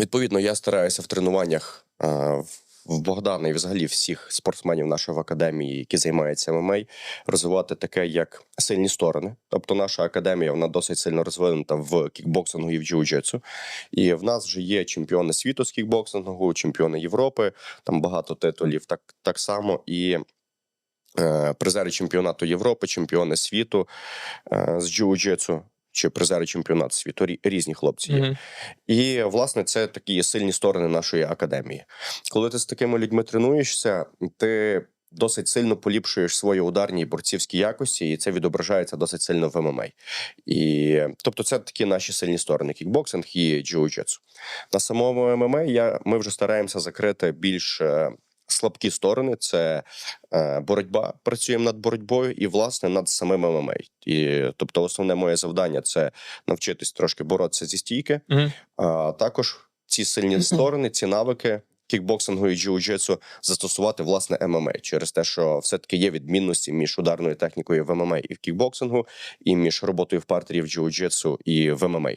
Відповідно, я стараюся в тренуваннях в- в Богдана і взагалі всіх спортсменів нашої академії, які займаються ММА, розвивати таке, як сильні сторони. Тобто, наша академія вона досить сильно розвинута в кікбоксингу і в джиу-джитсу. І в нас вже є чемпіони світу з кікбоксингу, чемпіони Європи, там багато титулів. Так, так само і. е, Призери чемпіонату Європи, чемпіони світу е, з джиу-джитсу, чи призери чемпіонату світу різні хлопці є. Мгм. І власне це такі сильні сторони нашої академії. Коли ти з такими людьми тренуєшся, ти досить сильно поліпшуєш свої ударні і борцівські якості, і це відображається досить сильно в ММА. І тобто, це такі наші сильні сторони: кікбоксинг і джиу-джитсу. На самому ММА я, ми вже стараємося закрити більш. Слабкі сторони це е, боротьба. Працюємо над боротьбою і власне над самим ММА. І тобто, основне моє завдання це навчитись трошки боротися зі стійки, Мгм. а також ці сильні сторони, ці навики кікбоксингу і джиу-джитсу застосувати власне ММА через те, що все таки є відмінності між ударною технікою в ММА і в кікбоксингу, і між роботою в партері в джиу-джитсу і в ММА.